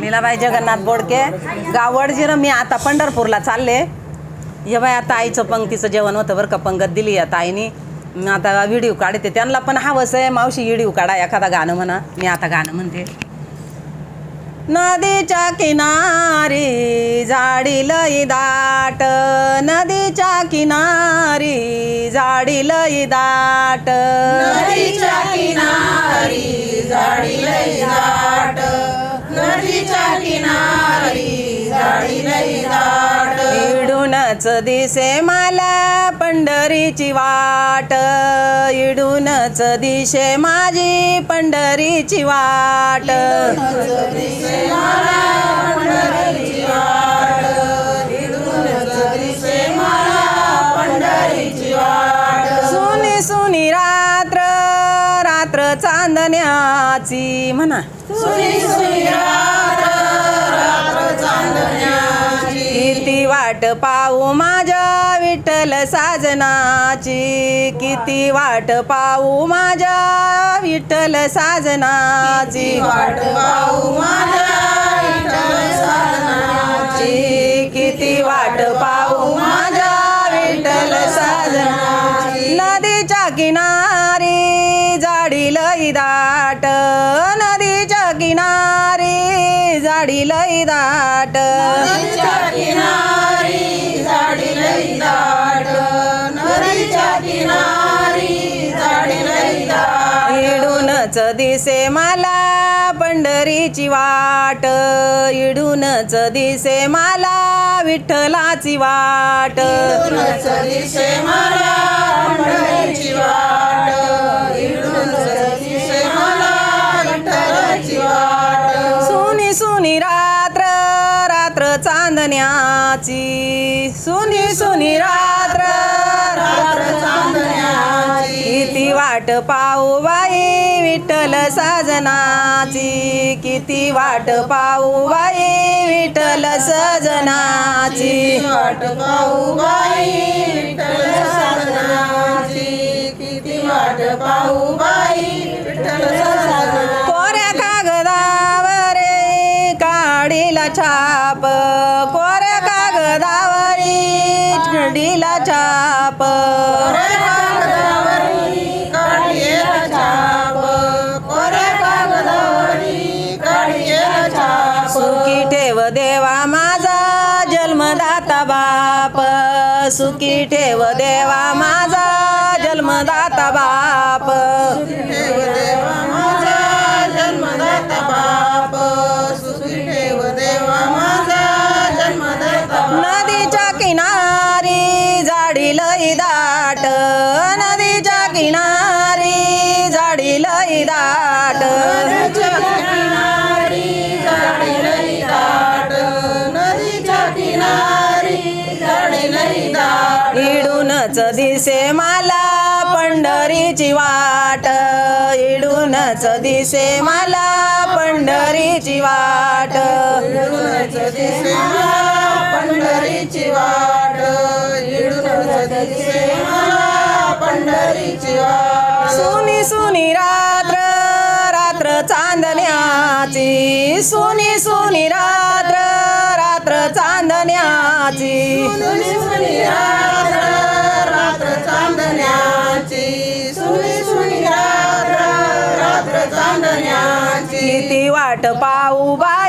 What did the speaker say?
लीलाबाई जगन्नाथ बोडके. गावडजी रं मी आता पंढरपूरला चालले. हे बाय आता आईचं पंक्तीचं जेवण होतं बरं का. पंगत दिली आता आईनी आता व्हिडिओ काढते. त्यांना पण हवंच आहे मावशी व्हिडिओ काढा एखादा गाणं म्हणा. मी आता गाणं म्हणते. नदीच्या किनारी झाडी लई दाट. नदीच्या किनारी झाडी लई दाट. नदीच्या किनारी झाडी लई दाट. नदीच्या किनारी झाडी लई दाट. इडूनच दिसे मला पंढरीची वाट. इडूनच दिशे माझी पंढरीची वाट. दिसे मला पंढरीची वाट. इडूनच दिसे मला पंढरीची वाट. सुनी सुनी रात्र रात्र चांदण्याची. म्हणा. सुनी सुनी वाट पाहू माझ्या विठ्ठल साजनाची. किती वाट पाहू माझ्या विठ्ठल साजनाची. वाट पाहू माझ्या विठ्ठल साधनाची किती वाट पाहू माझ्या विठ्ठल साजनाची. नदीच्या किनारी जाडी लई दाट. नदीच्या किनारी जाडी लई दाट. किनारी झाडी लई दाट नदीच्या किनारी झाडी लई दाट. इडूनच दिसे मला पंढरीची वाट इडूनच दिसे मला विठ्ठलाची वाट. इडूनच दिसे मला पंढरीची वाट इडूनच दिसे मला विठ्ठलाची वाट. सुनी सुनी रात्र रात्र चांदण्याची. सुनी सुनी रात्र किती वाट पाऊ बाई विठ्ठल साजनाची. किती वाट पाऊ बाई विठ्ठल सजनाची. वाट पाऊ बाई विठ्ठल साधनाची किती वाट पाऊ काढीला छाप. कोऱ्या कागदावरी काढीला छाप. सुखी ठेव देवा माझा जन्मदाता बाप. सुखी ठेव देवा माझा जन्मदाता बाप. किनारी झाडी लई दाट. इडूनच दिसे मला पंढरीची वाट. इडूनच दिसे मला पंढरीची वाट. पंढरीची वाट. इडूनच दिसे सुनी सुनी रात्र रात्र चांदण्याची. सुनी सुनी रात्र रात्र चांदण्याची. सुनी सुनी रात्र रात्र चांदण्याची. सुनी सुनी रात्र रात्र चांदण्याची. किती वाट पाहू बाई